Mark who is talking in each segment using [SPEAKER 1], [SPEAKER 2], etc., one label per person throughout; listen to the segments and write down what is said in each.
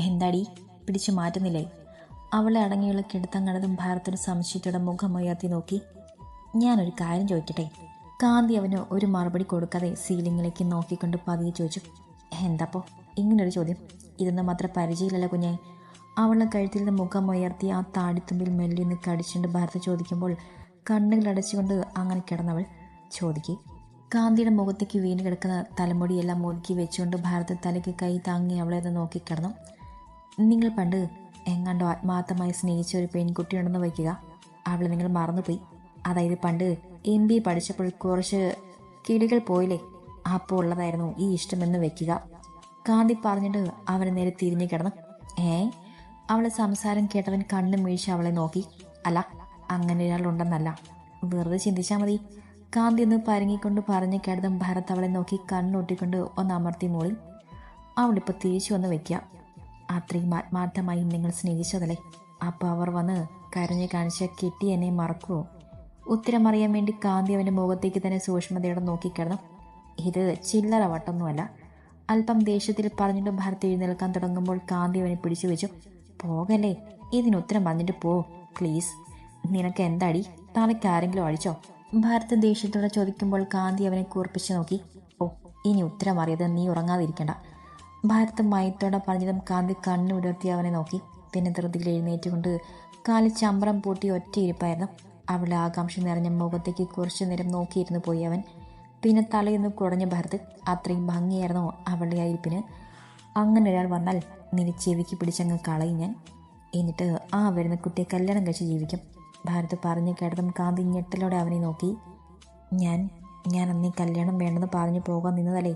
[SPEAKER 1] എന്താടി? പിടിച്ചു മാറ്റുന്നില്ലേ? അവളെ അടങ്ങിയുള്ള കിടത്തം കണ്ടതും ഭാരതൊരു സംശയത്തോടെ മുഖമുയർത്തി നോക്കി. ഞാനൊരു കാര്യം ചോദിക്കട്ടെ? കാന്തി അവന് ഒരു മറുപടി കൊടുക്കാതെ സീലിങ്ങിലേക്ക് നോക്കിക്കൊണ്ട് പതിയെ ചോദിച്ചു. എന്താപ്പോ? ഇങ്ങനൊരു ചോദ്യം. ഇതൊന്നും അത്ര പരിചയമില്ലല്ലോ കുഞ്ഞെ. അവളുടെ കഴുത്തിൽ നിന്ന് മുഖമുയർത്തി ആ താടിത്തുമ്പിൽ മെല്ലിന്ന് കടിച്ചുകൊണ്ട് ഭാരത ചോദിക്കുമ്പോൾ കണ്ണുകൾ അടച്ചുകൊണ്ട് അങ്ങനെ കിടന്നവൾ ചോദിക്ക്. കാന്തിയുടെ മുഖത്തേക്ക് വീണ് കിടക്കുന്ന തലമുടിയെല്ലാം ഒതുക്കി വെച്ചുകൊണ്ട് ഭാരത തലയ്ക്ക് കൈ താങ്ങി അവളെ നോക്കി നോക്കിക്കിടന്നു നിങ്ങൾ പണ്ട് എങ്ങാണ്ടോ ആത്മാർത്ഥമായി സ്നേഹിച്ച ഒരു പെൺകുട്ടിയുണ്ടെന്ന് വയ്ക്കുക. അവളെ നിങ്ങൾ മറന്നുപോയി. അതായത് പണ്ട് എം ബി പഠിച്ചപ്പോൾ കുറച്ച് കിളികൾ പോയില്ലേ? അപ്പോൾ ഉള്ളതായിരുന്നു ഈ ഇഷ്ടമെന്ന് വെക്കുക കാന്തി പറഞ്ഞിട്ട് അവനെ നേരെ തിരിഞ്ഞു കിടന്നു. ഏ? അവളെ സംസാരം കേട്ടവൻ കണ്ണു വീഴ്ച അവളെ നോക്കി. അല്ല അങ്ങനെ ഒരാളുണ്ടെന്നല്ല. വെറുതെ ചിന്തിച്ചാൽ മതി. കാന്തി ഒന്ന് പരങ്ങിക്കൊണ്ട് പറഞ്ഞു കേട്ടതും ഭരത് അവളെ നോക്കി കണ്ണൊട്ടിക്കൊണ്ട് ഒന്ന് അമർത്തി മൂളി. അവളിപ്പോൾ തിരിച്ചു വന്ന് വെക്കുക അത്രയും ആത്മാർത്ഥമായും നിങ്ങൾ സ്നേഹിച്ചതല്ലേ? അപ്പോൾ അവർ വന്ന് കരഞ്ഞു കാണിച്ച കെട്ടി എന്നെ മറക്കുമോ ഉത്തരമറിയാൻ വേണ്ടി കാന്തി അവന്റെ മുഖത്തേക്ക് തന്നെ സൂക്ഷ്മതയോടെ നോക്കിക്കിടന്നു ഇത് ചില്ലറ വട്ടൊന്നുമല്ല. അല്പം ദേഷ്യത്തിൽ പറഞ്ഞിട്ട് ഭരത് എഴുന്നേൽക്കാൻ തുടങ്ങുമ്പോൾ കാന്തി അവനെ പിടിച്ചു വെച്ചു. പോകല്ലേ? ഇതിന് ഉത്തരം പറഞ്ഞിട്ട് പോ പ്ലീസ്. നിനക്ക് എന്താടി? തലയ്ക്ക് ആരെങ്കിലും അഴിച്ചോ? ഭരത് ദേഷ്യത്തോടെ ചോദിക്കുമ്പോൾ കാന്തി അവനെ കൂർപ്പിച്ചു നോക്കി. ഓ ഇനി ഉത്തരം അറിയത് നീ ഉറങ്ങാതിരിക്കണ്ട. ഭാരത് മയത്തോടെ പറഞ്ഞതും കാന്തി കണ്ണു വിടർത്തി അവനെ നോക്കി. പിന്നെ ധൃതിയിൽ എഴുന്നേറ്റുകൊണ്ട് കാലിൽ ചമ്പ്രം പൂട്ടി ഒറ്റയിരിപ്പായിരുന്നു അവളുടെ ആകാംക്ഷ നിറഞ്ഞ മുഖത്തേക്ക് കുറച്ചു നേരം നോക്കിയിരുന്നു പോയി അവൻ. പിന്നെ തലയൊന്ന് കുടഞ്ഞ ഭരത് അത്രയും ഭംഗിയായിരുന്നു അവളുടെ ആ അങ്ങനെ ഒരാൾ വന്നാൽ നിന്നെ ചെവിക്ക് പിടിച്ചങ്ങ് കളയും ഞാൻ. എന്നിട്ട് ആ വരുന്ന കുട്ടിയെ കല്യാണം കഴിച്ച് ജീവിക്കും. ഭാരത് പറഞ്ഞു കേട്ടതും കാന്തി ഞെട്ടലോടെ അവനെ നോക്കി. ഞാൻ ഞാൻ അന്നീ കല്യാണം വേണ്ടെന്ന് പറഞ്ഞു പോകാൻ നിന്നതല്ലേ?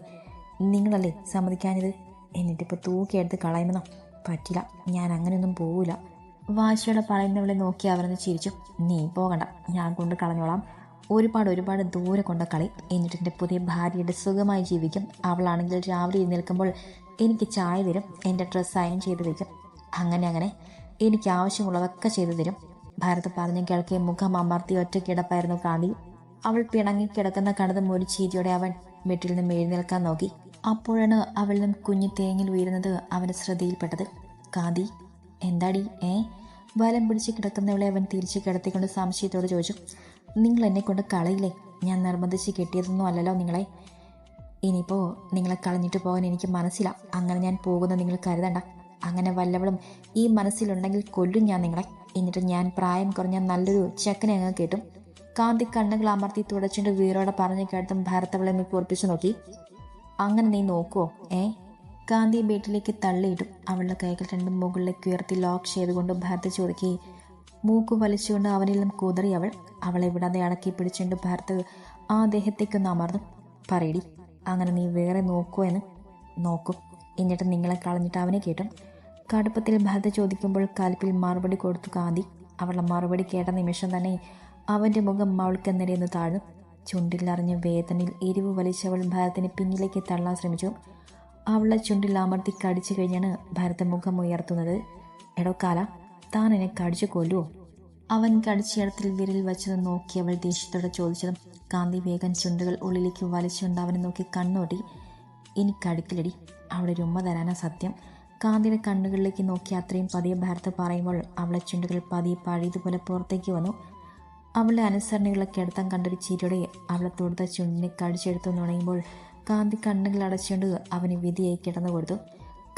[SPEAKER 1] നിങ്ങളല്ലേ സമ്മതിക്കാനിത് എന്നിട്ടിപ്പോൾ തൂക്കിയെടുത്ത് കളയുമെന്നോ പറ്റില്ല. ഞാൻ അങ്ങനെയൊന്നും പോവില്ല വാശിയോടെ പറയുന്നവളെ നോക്കി അവരെന്ന് ചിരിച്ചു. നീ പോകണ്ട. ഞാൻ കൊണ്ട് കളഞ്ഞോളാം. ഒരുപാട് ഒരുപാട് ദൂരെ കൊണ്ട കളി. എന്നിട്ട് എന്റെ പുതിയ ഭാര്യയുടെ സുഖമായി ജീവിക്കും. അവളാണെങ്കിൽ രാവിലെ നിൽക്കുമ്പോൾ എനിക്ക് ചായ തരും. എന്റെ ഡ്രസ്സ് അയൺ ചെയ്ത് വയ്ക്കും അങ്ങനെ അങ്ങനെ എനിക്ക് ആവശ്യമുള്ളതൊക്കെ ചെയ്തു തരും. ഭാരത് പറഞ്ഞു കേൾക്കെ മുഖം അമർത്തി ഒറ്റ കിടപ്പായിരുന്നു കാന്തി അവൾ പിണങ്ങി കിടക്കുന്ന കണ്ടതും ഒരു ചീരിയോടെ അവൻ വീട്ടിൽ നിന്ന് എഴുന്നേൽക്കാൻ നോക്കി. അപ്പോഴാണ് നിന്നും കുഞ്ഞു തേങ്ങിൽ ഉയരുന്നത് അവന്റെ ശ്രദ്ധയിൽപ്പെട്ടത്. കാതി എന്താടി ഏ? വലം പിടിച്ച് കിടക്കുന്നവളെ അവൻ തിരിച്ച് കിടത്തിക്കൊണ്ട് സംശയത്തോട് ചോദിച്ചു. നിങ്ങൾ എന്നെ കൊണ്ട് കളയില്ലേ? ഞാൻ നിർബന്ധിച്ച് കെട്ടിയതൊന്നും അല്ലല്ലോ നിങ്ങളെ. ഇനിയിപ്പോൾ നിങ്ങളെ കളഞ്ഞിട്ട് പോകാൻ എനിക്ക് മനസ്സില്ല. അങ്ങനെ ഞാൻ പോകുന്ന നിങ്ങൾ കരുതണ്ട. അങ്ങനെ വല്ലവളും ഈ മനസ്സിലുണ്ടെങ്കിൽ കൊല്ലും ഞാൻ നിങ്ങളെ. എന്നിട്ട് ഞാൻ പ്രായം കുറഞ്ഞ നല്ലൊരു ചെക്കനെ അങ്ങ് കേട്ടും. കാന്തി കണ്ണുകൾ അമർത്തി തുടച്ചിട്ട് വീരോടെ പറഞ്ഞു കേട്ടും ഭരത്തവളെ നീ പൊറപ്പിച്ചു നോക്കി. അങ്ങനെ നീ നോക്കുവോ? ഏ? ഗാന്ധി ബേട്ടിലേക്ക് തള്ളിയിടും അവളുടെ കൈകൾ രണ്ടും മുകളിലേക്ക് ഉയർത്തി ലോക്ക് ചെയ്തുകൊണ്ട് ഭരത് ചോദിക്കി മൂക്ക് വലിച്ചുകൊണ്ട് അവനെല്ലാം കുതറി അവൾ അവളെ വിടാതെ അടക്കി പിടിച്ചുകൊണ്ട് ഭരത് ആ ദേഹത്തേക്കൊന്ന് അമർന്നു. പറയടി അങ്ങനെ നീ വേറെ നോക്കൂ എന്ന്? നോക്കും. എന്നിട്ട് നിങ്ങളെ കളഞ്ഞിട്ട് അവനെ കേട്ടും. കടുപ്പത്തിൽ ഭരത് ചോദിക്കുമ്പോൾ കാൽപ്പിൽ മറുപടി കൊടുത്തു ഗാന്ധി. അവളുടെ മറുപടി കേട്ട നിമിഷം തന്നെ അവന്റെ മുഖം അവൾക്കെന്നടിയെന്ന് താഴ്ന്നു. ചുണ്ടിലറിഞ്ഞ വേദനയിൽ എരിവ് വലിച്ചവൾ ഭരതിനെ പിന്നിലേക്ക് തള്ളാൻ ശ്രമിച്ചു. അവളെ ചുണ്ടിൽ അമർത്തി കടിച്ചു കഴിഞ്ഞാണ് ഭരത മുഖം ഉയർത്തുന്നത്. എടോക്കാല താൻ എന്നെ കടിച്ചു കൊല്ലുവോ? അവൻ കടിച്ചിടത്തിൽ വിരൽ വച്ചത് നോക്കി അവൾ ദേഷ്യത്തോടെ ചോദിച്ചതും കാന്തി വേഗം ചുണ്ടുകൾ ഉള്ളിലേക്ക് വലിച്ചുകൊണ്ട് അവനെ നോക്കി കണ്ണോട്ടി. എനിക്കടുക്കിലടി അവിടെ അവളെ ഉമ്മ തരാനാ സത്യം കാന്തിയുടെ കണ്ണുകളിലേക്ക് നോക്കി അത്രയും പതിയെ ഭരത് പറയുമ്പോൾ അവളെ ചുണ്ടുകൾ പതിയെ പഴയതുപോലെ പുറത്തേക്ക് വന്നു. അവളുടെ അനുസരണികളൊക്കെ എടുത്താൻ കണ്ടൊരു ചിരിയുടെ അവളെ തൊടുത്ത ചുണ്ടിനെ കടിച്ചെടുത്തു നുണയുമ്പോൾ കാന്തി കണ്ണുകൾ അടച്ചുകൊണ്ട് അവന് വിധിയായി കിടന്നു കൊടുത്തു.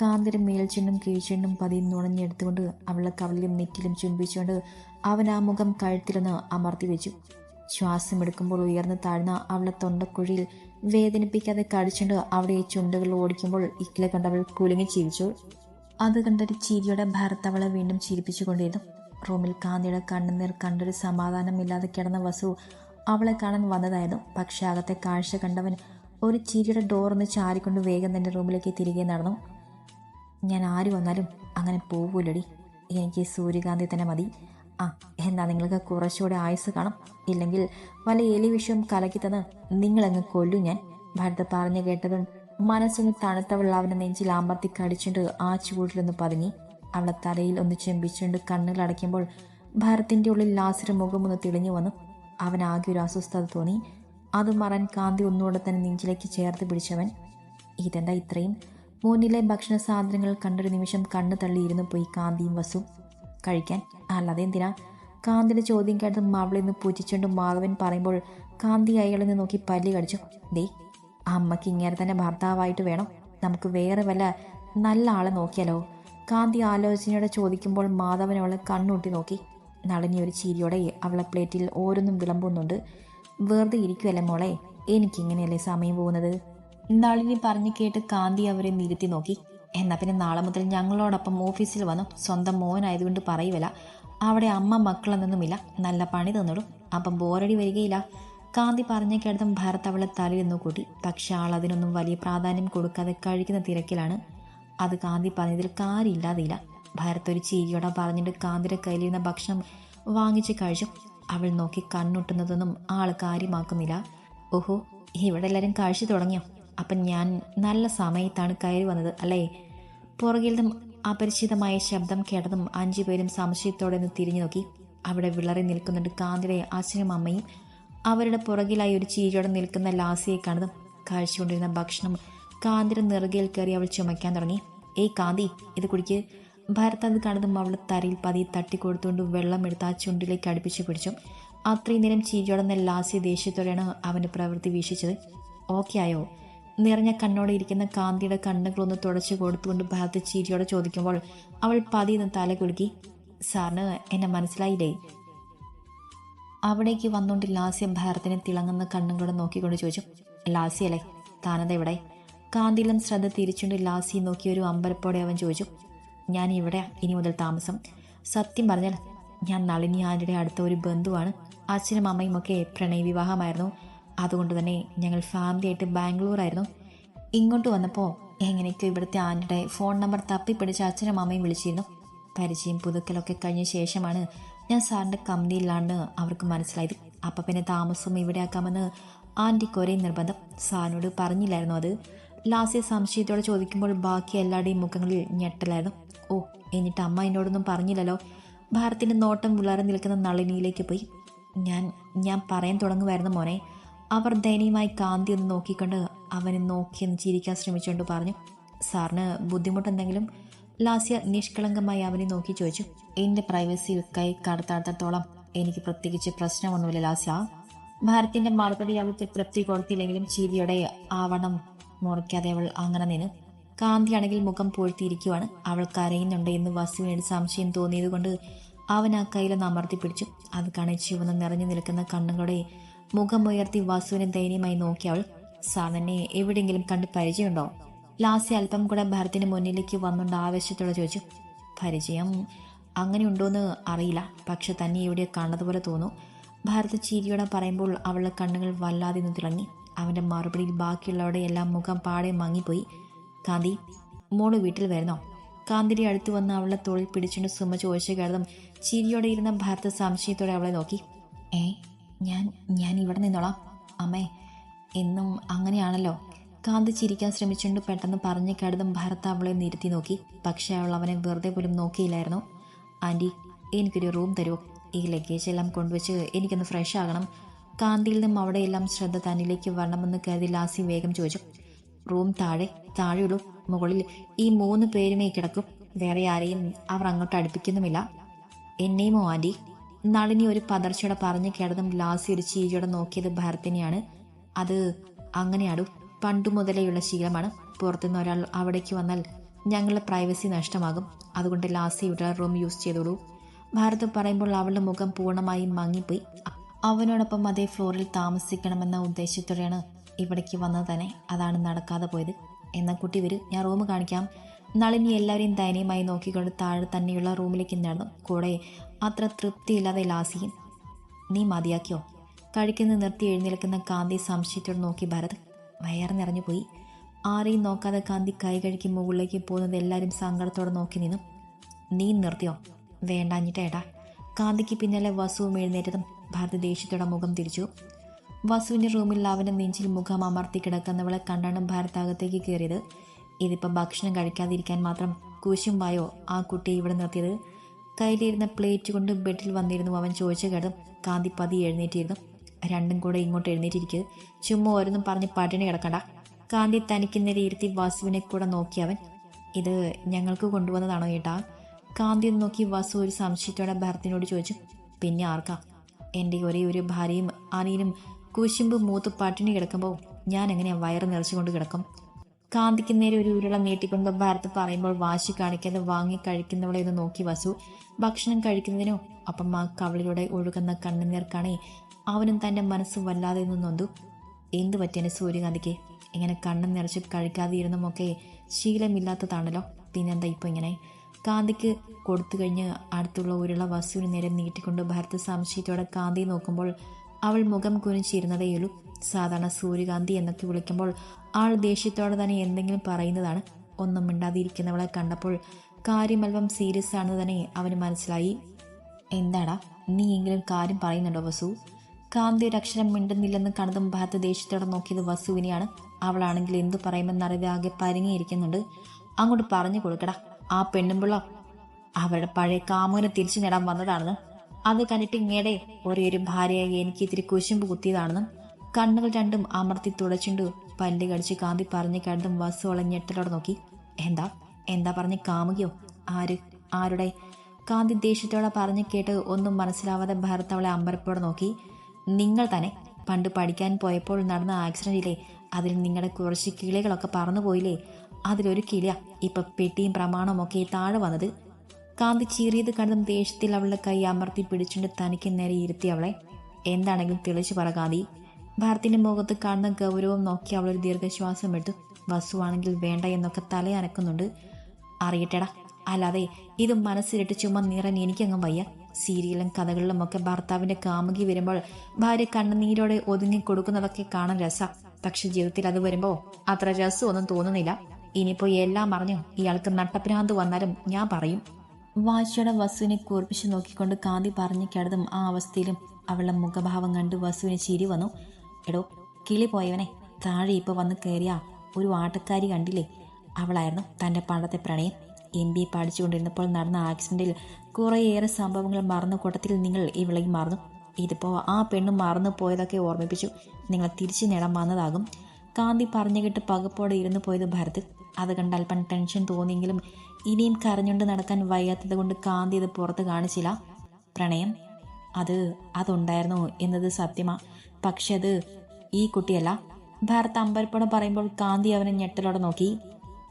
[SPEAKER 1] കാന്തിയുടെ മേൽച്ചുണ്ടും കീഴ്ചുണ്ടും പതിയെ നുണഞ്ഞെടുത്തുകൊണ്ട് അവളെ കവലിലും നെറ്റിലും ചുംബിച്ചുകൊണ്ട് അവൻ ആ മുഖം കഴുത്തിലൊന്ന് അമർത്തി വെച്ചു. ശ്വാസം എടുക്കുമ്പോൾ ഉയർന്നു താഴ്ന്ന അവളെ തൊണ്ടക്കുഴിയിൽ വേദനിപ്പിക്കാതെ കടിച്ചുകൊണ്ട് അവിടെ ഈ ചുണ്ടുകൾ ഓടിക്കുമ്പോൾ ഇക്കിലെ കണ്ടവൾ കുലുങ്ങി ചിരിച്ചു. അത് കണ്ടൊരു ചിരിയുടെ ഭരത് അവളെ വീണ്ടും ചിരിപ്പിച്ചുകൊണ്ടിരുന്നു റൂമിൽ കാന്തിയുടെ കണ്ണുനീർ കണ്ടൊരു സമാധാനമില്ലാതെ കിടന്ന വസു അവളെ കാണാൻ വന്നതായിരുന്നു. പക്ഷേ അകത്തെ കാഴ്ച കണ്ടവൻ ഒരു ചിരിയുടെ ഡോറൊന്ന് ചാരിക്കൊണ്ട് വേഗം തന്നെ റൂമിലേക്ക് തിരികെ നടന്നു. ഞാൻ ആര് വന്നാലും അങ്ങനെ പോവൂലടി. എനിക്ക് സൂര്യകാന്തി തന്നെ മതി. ആ എന്നാ നിങ്ങൾക്ക് കുറച്ചുകൂടെ ആയുസ് കാണും. ഇല്ലെങ്കിൽ വല്ല എലി വിഷയം കലക്കി തന്ന് നിങ്ങളങ്ങ് കൊല്ലും ഞാൻ. ഭരത പറഞ്ഞു കേട്ടതും മനസ്സിന് തണുത്തവൾ അവനെ നെഞ്ചിൽ അമർത്തി കടിച്ചുകൊണ്ട് ആ ചൂടിലൊന്ന് പതുങ്ങി. അവളെ തലയിൽ ഒന്ന് ചെമ്പിച്ചുകൊണ്ട് കണ്ണുകൾ അടയ്ക്കുമ്പോൾ ഭരത്തിന്റെ ഉള്ളിൽ ലാസിന്റെ മുഖമൊന്ന് തെളിഞ്ഞു വന്നു. അവൻ ആകെ ഒരു അസ്വസ്ഥത തോന്നി. അത് മറാൻ കാന്തി ഒന്നുകൂടെ തന്നെ നെഞ്ചിലേക്ക് ചേർത്ത് പിടിച്ചവൻ ഇതെന്താ ഇത്രയും? മുന്നിലെ ഭക്ഷണ സാധനങ്ങൾ കണ്ടൊരു നിമിഷം കണ്ണു തള്ളിയിരുന്നു പോയി കാന്തിയും വസു കഴിക്കാൻ? അല്ലാതെ എന്തിനാ കാന്തിന്റെ ചോദ്യം കേട്ട് നിന്ന് പൂജിച്ചുകൊണ്ട് മാധവൻ പറയുമ്പോൾ കാന്തി അയാളിൽ നിന്ന് നോക്കി പല്ലി കടിച്ചു. ദേ അമ്മയ്ക്ക് ഇങ്ങനെ തന്നെ ഭർത്താവായിട്ട് വേണം. നമുക്ക് വേറെ വല്ല നല്ല ആളെ നോക്കിയാലോ? കാന്തി ആലോചനയോടെ ചോദിക്കുമ്പോൾ മാധവൻ അവളെ കണ്ണൂട്ടി നോക്കി. നളിനി ഒരു ചിരിയോടെ അവളെ പ്ലേറ്റിൽ ഓരോന്നും വിളമ്പുന്നുണ്ട്. വെറുതെ ഇരിക്കുമല്ലേ മോളെ? എനിക്കിങ്ങനെയല്ലേ സമയം പോകുന്നത്? നളിനി പറഞ്ഞു കേട്ട് കാന്തി അവരെ നിരുത്തി നോക്കി. എന്നാൽ പിന്നെ നാളെ മുതൽ ഞങ്ങളോടൊപ്പം ഓഫീസിൽ വന്നു. സ്വന്തം മോനായതുകൊണ്ട് പറയുവല്ല അവിടെ അമ്മ മക്കളെന്നൊന്നുമില്ല. നല്ല പണി തന്നിടും അപ്പം ബോറടി വരികയില്ല. കാന്തി പറഞ്ഞ കേട്ടതും ഭരത് അവളെ നിന്നു കൂട്ടി. പക്ഷെ ആൾ അതിനൊന്നും വലിയ പ്രാധാന്യം കൊടുക്കാതെ കഴിക്കുന്ന തിരക്കിലാണ്. അത് കാന്തി പറഞ്ഞതിൽ കാര്യമില്ലാതില്ല. ഭരത് ഒരു ചിരിയോടെ പറഞ്ഞിട്ട് കാന്തിയുടെ കയ്യിലിരുന്ന ഭക്ഷണം വാങ്ങിച്ച് കഴിച്ചു. അവൾ നോക്കി കണ്ണുട്ടുന്നതൊന്നും ആൾ കാര്യമാക്കുന്നില്ല. ഓഹോ ഇവിടെ എല്ലാവരും കഴിച്ചു തുടങ്ങിയോ? അപ്പം ഞാൻ നല്ല സമയത്താണ് കയറി വന്നത് അല്ലേ? പുറകിൽ നിന്നും അപരിചിതമായ ശബ്ദം കേട്ടതും അഞ്ചു പേരും സംശയത്തോടെ നിന്ന് തിരിഞ്ഞു നോക്കി. അവിടെ വിളറി നിൽക്കുന്നുണ്ട് കാന്തിയുടെ അച്ഛനും അമ്മയും. അവരുടെ പുറകിലായി ഒരു ചീരിയോടെ നിൽക്കുന്ന ലാസിയെ കണ്ടതും കഴിച്ചുകൊണ്ടിരുന്ന ഭക്ഷണം കാന്തിയുടെ നെറുകയിൽ കയറി അവൾ ചുമയ്ക്കാൻ തുടങ്ങി. ഏയ് കാന്തി ഇത് കുടിക്ക്. ഭരത് അത് കണ്ടതും അവൾ തരയിൽ പതി തട്ടിക്കൊടുത്തുകൊണ്ട് വെള്ളം എടുത്ത് ആ ചുണ്ടിലേക്ക് അടുപ്പിച്ച് പിടിച്ചു. അത്രയും നേരം ചീരിയോടുന്ന ലാസ്യ ദേഷ്യത്തോടെയാണ് അവന്റെ പ്രവൃത്തി വീക്ഷിച്ചത്. ഓക്കെ ആയോ? നിറഞ്ഞ കണ്ണോടെ ഇരിക്കുന്ന കാന്തിയുടെ കണ്ണുകളൊന്ന് തുടച്ചു കൊടുത്തുകൊണ്ട് ഭരത് ചീരിയോടെ ചോദിക്കുമ്പോൾ അവൾ പതിയെന്ന് തല കുലുക്കി. സാറിന് എന്നെ മനസ്സിലായില്ലേ? അവിടേക്ക് വന്നുകൊണ്ട് ലാസ്യ ഭരത്തിനെ തിളങ്ങുന്ന കണ്ണുകളോടെ നോക്കിക്കൊണ്ട് ചോദിച്ചു. ലാസ്യല്ലേ താനത് എവിടെ കാന്തിയിലും ശ്രദ്ധ തിരിച്ചുകൊണ്ട് ലാസി നോക്കി ഒരു അമ്പരപ്പോടെ അവൻ ചോദിച്ചു ഞാൻ ഇവിടെ ഇനി മുതൽ താമസം? സത്യം പറഞ്ഞാൽ ഞാൻ നളിനി ആന്റെ അടുത്ത ഒരു ബന്ധുവാണ്. അച്ഛനും അമ്മയും ഒക്കെ പ്രണയ വിവാഹമായിരുന്നു. അതുകൊണ്ട് തന്നെ ഞങ്ങൾ ഫാമിലി ആയിട്ട് ബാംഗ്ലൂരായിരുന്നു. ഇങ്ങോട്ട് വന്നപ്പോൾ എങ്ങനെയൊക്കെ ഇവിടുത്തെ ആന്റെ ഫോൺ നമ്പർ തപ്പിപ്പിടിച്ച് അച്ഛനും അമ്മയും വിളിച്ചിരുന്നു. പരിചയം പുതുക്കലൊക്കെ കഴിഞ്ഞ ശേഷമാണ് ഞാൻ സാറിന്റെ കമ്പനിയിലാണെന്ന് അവർക്ക് മനസ്സിലായത്. അപ്പം പിന്നെ താമസം ഇവിടെ ആക്കാമെന്ന് ആന്റിക്ക് ഒരേ നിർബന്ധം. സാറിനോട് പറഞ്ഞില്ലായിരുന്നു അത്. ലാസ്യ സംശയത്തോടെ ചോദിക്കുമ്പോൾ ബാക്കി എല്ലാവരുടെയും മുഖങ്ങളിൽ ഞെട്ടലായിരുന്നു. ഓ എന്നിട്ട് അമ്മ എന്നോടൊന്നും പറഞ്ഞില്ലല്ലോ. ഭാരത്തിന്റെ നോട്ടം വിളറി നിൽക്കുന്ന നളിനിയിലേക്ക് പോയി. ഞാൻ ഞാൻ പറയാൻ തുടങ്ങുമായിരുന്നു മോനെ. അവർ ദയനീയമായി കാന്തി ഒന്ന് നോക്കിക്കൊണ്ട് അവനെ നോക്കിയെന്ന് ചിരിക്കാൻ ശ്രമിച്ചുകൊണ്ട് പറഞ്ഞു. സാറിന് ബുദ്ധിമുട്ടെന്തെങ്കിലും ലാസ്യ നിഷ്കളങ്കമായി അവനെ നോക്കി ചോദിച്ചു. എന്റെ പ്രൈവസി കൈ കടത്താടത്തോളം എനിക്ക് പ്രത്യേകിച്ച് പ്രശ്നമൊന്നുമില്ല ലാസ്യ. ഭാരത്തിന്റെ മറുപടി അവൾക്ക് തൃപ്തി കൊടുത്തില്ലെങ്കിലും ചിരിയുടെ ആവണം മുറിക്കാതെ അവൾ അങ്ങനെ നിന്ന്. കാന്തിയാണെങ്കിൽ മുഖം പൂഴ്ത്തിയിരിക്കുവാണ്. അവൾ കരയുന്നുണ്ട് എന്ന് വസുവിനൊരു സംശയം തോന്നിയതുകൊണ്ട് അവൻ ആ കയ്യിലൊന്ന് അമർത്തി പിടിച്ചു. അത് കാണി ചുവന്ന് നിറഞ്ഞു നിൽക്കുന്ന കണ്ണുകളുടെ മുഖമുയർത്തി വസുവിനെ ദയനീയമായി നോക്കി അവൾ സാറിനെ എവിടെയെങ്കിലും കണ്ട് പരിചയമുണ്ടോ? ലാസി അല്പം കൂടെ ഭരത്തിന് മുന്നിലേക്ക് വന്നുകൊണ്ട് ആവേശത്തോടെ ചോദിച്ചു പരിചയം അങ്ങനെ ഉണ്ടോയെന്ന് അറിയില്ല. പക്ഷെ തന്നെ ഇവിടെ കണ്ടതുപോലെ തോന്നുന്നു. ഭരത് ചിരിയോടെ പറയുമ്പോൾ അവളുടെ കണ്ണുകൾ വല്ലാതെ നിന്ന് തിളങ്ങി. അവന്റെ മറുപടിയിൽ ബാക്കിയുള്ളവരുടെ എല്ലാം മുഖം പാടെ മങ്ങിപ്പോയി. കാന്തി മോൾ വീട്ടിൽ വരുന്നോ? കാന്തിരി അടുത്തു വന്ന് അവളെ തൊഴിൽ പിടിച്ചുകൊണ്ട് സുമ ചോദിച്ചു കിടന്നും ചിരിയോടെ ഇരുന്ന ഭാരത സംശയത്തോടെ അവളെ നോക്കി. ഏ ഞാൻ ഞാൻ ഇവിടെ നിന്നോളാം. അമ്മേ എന്നും അങ്ങനെയാണല്ലോ. കാന്തി ചിരിക്കാൻ ശ്രമിച്ചുകൊണ്ട് പെട്ടെന്ന് പറഞ്ഞു കിടന്നും ഭരത് അവളെ നിരുത്തി നോക്കി. പക്ഷേ അവൾ അവനെ വെറുതെ പോലും നോക്കിയില്ലായിരുന്നു. ആന്റി എനിക്കൊരു റൂം തരുമോ ഈ ലഗേജ് എല്ലാം കൊണ്ടുവച്ച് എനിക്കൊന്ന് ഫ്രഷ് ആകണം. കാന്തിയിൽ നിന്നും അവിടെയെല്ലാം ശ്രദ്ധ തന്നിലേക്ക് വരണമെന്ന് കരുതി ലാസി വേഗം ചോദിച്ചു. റൂം താഴെ താഴെയുള്ളൂ മുകളിൽ ഈ മൂന്ന് പേരുമേ കിടക്കും. വേറെ ആരെയും അവർ അങ്ങോട്ട് അടുപ്പിക്കുന്നുമില്ല. എന്നെയുമോ ആന്റി നളിനി ഒരു പതർച്ചയുടെ പറഞ്ഞു കിടന്നും ലാസി ഒരു ചീരിയോടെ നോക്കിയത് ഭരത്തിനെയാണ് അത് അങ്ങനെയാടു. പണ്ടു മുതലേയുള്ള ശീലമാണ്. പുറത്തുനിന്ന് ഒരാൾ അവിടേക്ക് വന്നാൽ ഞങ്ങളുടെ പ്രൈവസി നഷ്ടമാകും. അതുകൊണ്ട് ലാസി ഇവിടെ റൂം യൂസ് ചെയ്തോളൂ. ഭാരത് പറയുമ്പോൾ അവളുടെ മുഖം പൂർണമായും മങ്ങിപ്പോയി. അവനോടൊപ്പം അതേ ഫ്ലോറിൽ താമസിക്കണമെന്ന ഉദ്ദേശത്തോടെയാണ് ഇവിടേക്ക് വന്നത് തന്നെ. അതാണ് നടക്കാതെ പോയത്. എന്നാൽ കുട്ടി വരും ഞാൻ റൂം കാണിക്കാം. നളിനി എല്ലാവരെയും ദയനീയമായി നോക്കിക്കൊണ്ട് താഴെ തന്നെയുള്ള റൂമിലേക്ക് നടന്നു കൂടെ അത്ര തൃപ്തിയില്ലാതെ ലാസിയും നീ മതിയാക്കിയോ? കഴിക്കുന്ന നിർത്തി എഴുന്നേൽക്കുന്ന കാന്തി സംശയത്തോട് നോക്കി ഭരത്. വയർ നിറഞ്ഞു പോയി. ആരെയും നോക്കാതെ കാന്തി കൈ കഴുകി മുകളിലേക്ക് പോകുന്നത് എല്ലാവരും സങ്കടത്തോടെ നോക്കി നിന്നു. നീ നിർത്തിയോ? വേണ്ടാഞ്ഞിട്ടേടാ. കാന്തിക്ക് പിന്നാലെ വസുവും എഴുന്നേറ്റതും ഭാരത് ദേഷ്യത്തോടെ മുഖം തിരിച്ചു. വസുവിന്റെ റൂമിൽ അവന്റെ നെഞ്ചിൽ മുഖം അമർത്തി കിടക്കുന്നവളെ കണ്ടാണ് ഭാരത് അകത്തേക്ക് കയറിയത്. ഇതിപ്പോൾ ഭക്ഷണം കഴിക്കാതിരിക്കാൻ മാത്രം കൂശുമ്പായോ ആ കുട്ടിയെ ഇവിടെ നിർത്തിയത്? കയ്യിലിരുന്ന പ്ലേറ്റ് കൊണ്ട് ബെഡിൽ വന്നിരുന്നു അവൻ ചോദിച്ച കേട്ടതും കാന്തി പതി എഴുന്നേറ്റിരുന്നു. രണ്ടും കൂടെ ഇങ്ങോട്ട് എഴുന്നേറ്റിരിക്കുക ചുമ്മാ ഓരോന്നും പറഞ്ഞ് പട്ടിണി കിടക്കണ്ട. കാന്തി തനിക്ക് നേരെ ഇരുത്തി വാസുവിനെ കൂടെ നോക്കി അവൻ. ഇത് ഞങ്ങൾക്ക് കൊണ്ടുവന്നതാണോ ഏട്ടാ? കാന്തി നോക്കി വാസു ഒരു സംശയത്തോടെ ഭരത്തിനോട് ചോദിച്ചു. പിന്നെ ആർക്കാ? എന്റെ ഒരേ ഒരു ഭാര്യയും അനിയനും കുശുമ്പ് മൂത്ത് പട്ടിണി കിടക്കുമ്പോൾ ഞാൻ എങ്ങനെയാ വയറ് നിറച്ചുകൊണ്ട് കിടക്കും? കാന്തിക്ക് നേരെ ഒരു ഉരുളം നീട്ടിക്കൊണ്ട് ഭാരത് പറയുമ്പോൾ വാശി കാണിക്കാതെ വാങ്ങി കഴിക്കുന്നവളെ ഒന്ന് നോക്കി വസു. ഭക്ഷണം കഴിക്കുന്നതിനോ? അപ്പം ആ കവളിലൂടെ ഒഴുകുന്ന കണ്ണുനീർ കാണേ അവനും തന്റെ മനസ്സ് വല്ലാതെ നിന്ന് നൊന്തു. എന്ത് പറ്റിയാണ് സൂര്യകാന്തിക്ക്? ഇങ്ങനെ കണ്ണും നിറച്ച് കഴിക്കാതെ ഇരുന്നുമൊക്കെ ശീലമില്ലാത്തതാണല്ലോ. പിന്നെന്താ ഇപ്പോൾ ഇങ്ങനെ? കാന്തിക്ക് കൊടുത്തു കഴിഞ്ഞ് അടുത്തുള്ള ഉരുള വസുവിന് നേരെ നീട്ടിക്കൊണ്ട് ഭരത് സംശയത്തോടെ കാന്തി നോക്കുമ്പോൾ അവൾ മുഖം കുനിച്ചിരുന്നതേയുള്ളൂ സാധാരണ സൂര്യകാന്തി എന്നൊക്കെ വിളിക്കുമ്പോൾ ആൾ ദേഷ്യത്തോടെ തന്നെ എന്തെങ്കിലും പറയുന്നതാണ്. ഒന്നും മിണ്ടാതിരിക്കുന്നവളെ കണ്ടപ്പോൾ കാര്യമൽവം സീരിയസ് ആണെന്ന് തന്നെ അവന് മനസ്സിലായി. എന്താടാ നീ എങ്കിലും കാര്യം പറയുന്നുണ്ടോ വസു? കാന്തി ഒരു അക്ഷരം മിണ്ടുന്നില്ലെന്ന് കണ്ടതും ഭരത് ദേഷ്യത്തോടെ നോക്കിയത് വസുവിനെയാണ്. അവളാണെങ്കിൽ എന്തു പറയുമെന്നറിയാതെ ആകെ പരിങ്ങിയിരിക്കുന്നുണ്ട്. അങ്ങോട്ട് പറഞ്ഞു കൊടുക്കടാ. ആ പെണ്ണുമ്പിള്ള അവരുടെ പഴയ കാമുകനെ തിരിച്ചു നേടാൻ വന്നതാണെന്ന് അത് കണ്ടിട്ട് ഇങ്ങേടെ ഒരേ ഒരു ഭാര്യയായി എനിക്ക് ഇത്തിരി കുശുമ്പ് കുത്തിയതാണെന്നും കണ്ണുകൾ രണ്ടും അമർത്തി തുടച്ചുണ്ട് പല്ല് കടിച്ച് കാന്തി പറഞ്ഞു കണ്ടും വസ്തു അവളെ ഞെട്ടലോടെ നോക്കി. എന്താ? എന്താ പറഞ്ഞ് കാമുകയോ? ആര്? ആരുടെ? കാന്തി ദേഷ്യത്തോടെ പറഞ്ഞു കേട്ട് ഒന്നും മനസ്സിലാവാതെ ഭരത് അവളെ അമ്പരപ്പോടെ നോക്കി. നിങ്ങൾ തന്നെ പണ്ട് പഠിക്കാൻ പോയപ്പോൾ നടന്ന ആക്സിഡന്റിലെ അതിൽ നിങ്ങളുടെ കുറച്ച് കിളികളൊക്കെ പറന്നു പോയില്ലേ അതിലൊരു കിളിയ. ഇപ്പൊ പെട്ടിയും പ്രമാണവും ഒക്കെ താഴെ വന്നത്. കാന്തി ചീറിയത് കണ്ടതും ദേഷ്യത്തിൽ അവളുടെ കൈ അമർത്തി പിടിച്ചുകൊണ്ട് തനിക്ക് നേരെ ഇരുത്തി അവളെ. എന്താണെങ്കിലും തെളിച്ചു പറ കാന്തി. ഭാരത്തിന്റെ മുഖത്ത് കാണുന്ന ഗൗരവം നോക്കി അവളൊരു ദീർഘശ്വാസം എടുത്തു. വസുവാണെങ്കിൽ വേണ്ട എന്നൊക്കെ തല അനക്കുന്നുണ്ട്. അറിയട്ടെടാ. അല്ലാതെ ഇത് മനസ്സിലിട്ട് ചുമ്മാ നിറൻ എനിക്കങ്ങ് വയ്യ. സീരിയലും കഥകളിലും ഒക്കെ ഭർത്താവിന്റെ കാമുകി വരുമ്പോൾ ഭാര്യ കണ്ണുനീരോടെ ഒതുങ്ങി കൊടുക്കുന്നതൊക്കെ കാണാൻ രസ. പക്ഷെ ജീവിതത്തിൽ അത് വരുമ്പോ അത്ര രസമൊന്നും തോന്നുന്നില്ല. ഇനിയിപ്പോ എല്ലാം അറിഞ്ഞു? ഇയാൾക്ക് നട്ടഭ്രാന്ത് വന്നാലും ഞാൻ പറയും. വാശിയുടെ വസുവിനെ കൂർപ്പിച്ച് നോക്കിക്കൊണ്ട് കാന്തി പറഞ്ഞു കിടന്നും ആ അവസ്ഥയിലും അവളുടെ മുഖഭാവം കണ്ട് വസുവിന് ചിരി വന്നു. എടോ കിളി പോയവനെ താഴെ ഇപ്പോൾ വന്ന് കയറിയ ഒരു ആട്ടക്കാരി കണ്ടില്ലേ? അവളായിരുന്നു തന്റെ പണ്ടത്തെ പ്രണയം എം ബി എ പഠിച്ചുകൊണ്ടിരുന്നപ്പോൾ നടന്ന ആക്സിഡന്റിൽ കുറേയേറെ സംഭവങ്ങൾ മറന്ന കൂട്ടത്തിൽ നിങ്ങൾ ഇവളെയും മറന്നു. ഇതിപ്പോ ആ പെണ്ണും മറന്നു പോയതൊക്കെ ഓർമ്മിപ്പിച്ചു. നിങ്ങൾ തിരിച്ചു നേടാൻ വന്നതാകും. കാന്തി പറഞ്ഞു കേട്ട് പകപ്പോടെ ഇരുന്നു പോയത് ഭരത്. അത് കണ്ട് അല്പം ടെൻഷൻ തോന്നിയെങ്കിലും ഇനിയും കരഞ്ഞുകൊണ്ട് നടക്കാൻ വയ്യാത്തത് കൊണ്ട് കാന്തി ഇത് പുറത്ത് കാണിച്ചില്ല. പ്രണയം അത് അതുണ്ടായിരുന്നു എന്നത് സത്യമാ. പക്ഷെ അത് ഈ കുട്ടിയല്ല. ഭാരത് അമ്പരപ്പടം പറയുമ്പോൾ കാന്തി അവനെ ഞെട്ടലോടെ നോക്കി.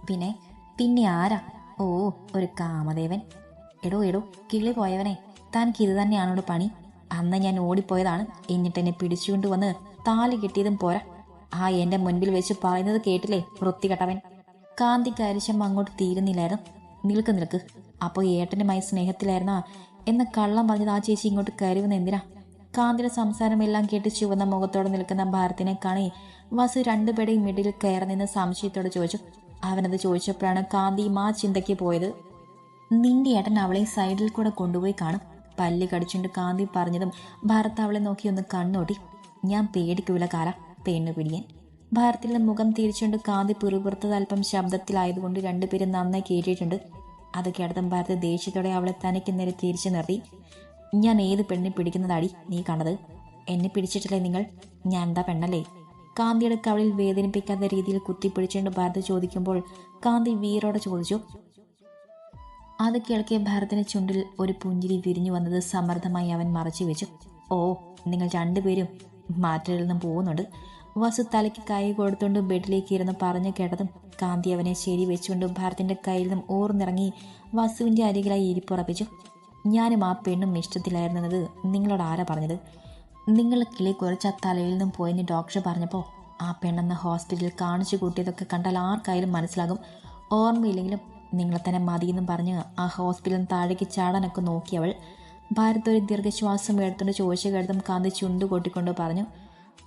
[SPEAKER 1] പിന്നെ പിന്നെ ആരാ? ഓ ഒരു കാമദേവൻ. എടോ എടോ കിളി പോയവനെ. തനിക്ക് ഇത് തന്നെയാണോട് പണി? അന്ന് ഞാൻ ഓടിപ്പോയതാണ്. എന്നിട്ട് എന്നെ പിടിച്ചുകൊണ്ട് വന്ന് താലി കിട്ടിയതും പോരാ. ആ എന്റെ മുൻപിൽ വെച്ച് പറയുന്നത് കേട്ടില്ലേ വൃത്തികെട്ടവൻ? കാന്തി കാര്യശം അങ്ങോട്ട് തീരുന്നില്ലായിരുന്നു. നിൽക്ക് നിൽക്ക്. അപ്പോൾ ഏട്ടനുമായി സ്നേഹത്തിലായിരുന്ന? എന്ന കള്ളം പറഞ്ഞത് ആ ചേച്ചി ഇങ്ങോട്ട് കരുവുന്ന എന്തിനാ? കാന്തിയുടെ സംസാരമെല്ലാം കേട്ട് ചുവന്ന മുഖത്തോടെ നിൽക്കുന്ന ഭാരത്തിനെ കാണി വസു രണ്ടുപേരുടെയും മിഡിൽ കയറി നിന്ന് സംശയത്തോടെ ചോദിച്ചു. അവനത് ചോദിച്ചപ്പോഴാണ് കാന്തി മാ ചിന്തയ്ക്ക് പോയത്. നിന്റെ ഏട്ടൻ അവളെ സൈഡിൽ കൂടെ കൊണ്ടുപോയി കാണും. പല്ല് കടിച്ചുകൊണ്ട് കാന്തി പറഞ്ഞതും ഭാരത് അവളെ നോക്കി ഒന്ന് കണ്ണോട്ടി ഞാൻ പേടിക്കൂല കാല പെണ്ണു പിടിയാൻ. ഭാരത്തിന്റെ മുഖം തിരിച്ചുകൊണ്ട് കാന്തി പിറുപിറുത്തത് അല്പം ശബ്ദത്തിലായതുകൊണ്ട് രണ്ടുപേരും നന്നായി കേട്ടിട്ടുണ്ട്. അത് കേട്ടതും ഭാരത് ദേഷ്യത്തോടെ അവളെ തനിക്ക് നേരെ തിരിച്ചു നിർത്തി. ഞാൻ ഏത് പെണ്ണിനെ പിടിക്കുന്നതാടി നീ കണ്ടത്? എന്നെ പിടിച്ചിട്ടില്ലേ നിങ്ങൾ? ഞാൻ എന്താ പെണ്ണല്ലേ? കാന്തിയുടെ കവളിൽ വേദനിപ്പിക്കാത്ത രീതിയിൽ കുത്തിപ്പിടിച്ചുകൊണ്ട് ഭാരത് ചോദിക്കുമ്പോൾ കാന്തി വീറോടെ ചോദിച്ചു. അത് കേൾക്കെ ഭരതന്റെ ചുണ്ടിൽ ഒരു പുഞ്ചിരി വിരിഞ്ഞു വന്നത് സമ്മർദ്ദമായി അവൻ മറച്ചു വെച്ചു. ഓ നിങ്ങൾ രണ്ടുപേരും മാറ്റലിൽ നിന്നും പോകുന്നുണ്ട്. വസു തലയ്ക്ക് കൈ കൊടുത്തുകൊണ്ട് ബെഡിലേക്ക് ഇരുന്ന് പറഞ്ഞു കേട്ടതും കാന്തി അവനെ ശരി വെച്ചുകൊണ്ട് ഭരത്തിന്റെ കയ്യിൽ നിന്നും ഓർന്നിറങ്ങി വസുവിന്റെ അരികിലായി ഇരിപ്പുറപ്പിച്ചു. ഞാനും ആ പെണ്ണും ഇഷ്ടത്തിലായിരുന്നത് നിങ്ങളോട് ആരാ പറഞ്ഞത്? നിങ്ങൾ കിളി കുറച്ച് തലയിൽ നിന്നും പോയെന്ന് ഡോക്ടർ പറഞ്ഞപ്പോൾ ആ പെണ്ണെന്ന് ഹോസ്പിറ്റലിൽ കാണിച്ചു കൂട്ടിയതൊക്കെ കണ്ടാൽ ആർക്കായാലും മനസ്സിലാകും. ഓർമ്മയില്ലെങ്കിലും നിങ്ങളെ തന്നെ മതിയെന്നും പറഞ്ഞ് ആ ഹോസ്പിറ്റലിൽ താഴേക്ക് ചാടാനൊക്കെ നോക്കിയവൾ. ഭാരത് ഒരു ദീർഘശ്വാസം എടുത്തുകൊണ്ട് ചോദിച്ചു കേട്ടതും കാന്തി ചുണ്ടു കൊട്ടിക്കൊണ്ട് പറഞ്ഞു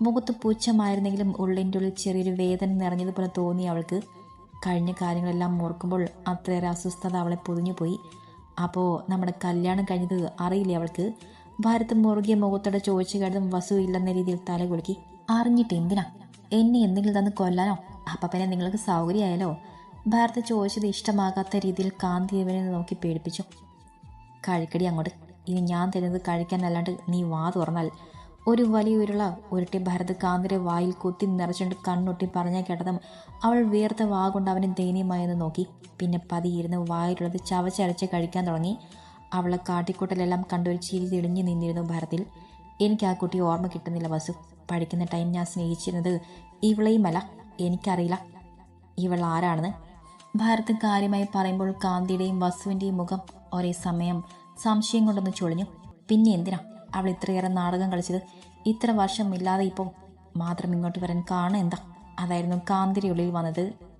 [SPEAKER 1] മുഖത്ത് പൂച്ചമായിരുന്നെങ്കിലും ഉള്ളിന്റെ ഉള്ളിൽ ചെറിയൊരു വേദന നിറഞ്ഞതുപോലെ തോന്നി അവൾക്ക്. കഴിഞ്ഞ കാര്യങ്ങളെല്ലാം ഓർക്കുമ്പോൾ അത്രയേറെ അസ്വസ്ഥത അവളെ പൊതിഞ്ഞുപോയി അപ്പോൾ നമ്മുടെ കല്യാണം കഴിഞ്ഞത് അറിയില്ലേ അവൾക്ക്? ഭാരത് മുറുകിയ മുഖത്തോടെ ചോദിച്ചു കേട്ടതും വസു ഇല്ലെന്ന രീതിയിൽ തല കുലുക്കി. അറിഞ്ഞിട്ട് എന്തിനാ? എന്നെ എന്തെങ്കിലും തന്ന് കൊല്ലാനോ? അപ്പം പിന്നെ നിങ്ങൾക്ക് സൗകര്യമായാലോ ഭാരത് ചോദിച്ചത് ഇഷ്ടമാകാത്ത രീതിയിൽ കാന്തി ഇവനെ നോക്കി പേടിപ്പിച്ചു. കഴിക്കടി അങ്ങോട്ട്. ഇനി ഞാൻ തരുന്നത് കഴിക്കാനല്ലാണ്ട് നീ വാ തുറന്നാൽ. ഒരു വലിയ ഉരുള ഉരുട്ടി ഭരത് കാന്തിരെ വായിൽ കുത്തി നിറച്ചുകൊണ്ട് കണ്ണൊട്ടി പറഞ്ഞ കേട്ടതും അവൾ വീർത്ത അവനെ ദയനീയമായെന്ന് നോക്കി. പിന്നെ പതിയിരുന്ന് വായിലുള്ളത് ചവച്ചരച്ച് കഴിക്കാൻ തുടങ്ങി. അവളെ കാട്ടിക്കൂട്ടലെല്ലാം കണ്ടൊരു ചിരി തെളിഞ്ഞു നിന്നിരുന്നു ഭരത്തിൽ എനിക്ക് ആ കുട്ടി ഓർമ്മ കിട്ടുന്നില്ല വസു. പഠിക്കുന്ന ടൈം ഞാൻ സ്നേഹിച്ചിരുന്നത് ഇവളെയുമല്ല. എനിക്കറിയില്ല. ഇവൾ ആരാണെന്ന്. ഭാരത് കാര്യമായി പറയുമ്പോൾ കാന്തിയുടെയും വസുവിന്റെയും മുഖം ഒരേ സമയം സംശയം കൊണ്ടൊന്ന് ചൊളിഞ്ഞു. പിന്നെ എന്തിനാ? അവൾ ഇത്രയേറെ നാടകം കളിച്ചത്. ഇത്ര വർഷം ഇല്ലാതെ ഇപ്പോൾ മാത്രം ഇങ്ങോട്ട് വരാൻ കാണുക എന്താ അതായിരുന്നു കാന്തിരി ഉള്ളിൽ വന്നത്.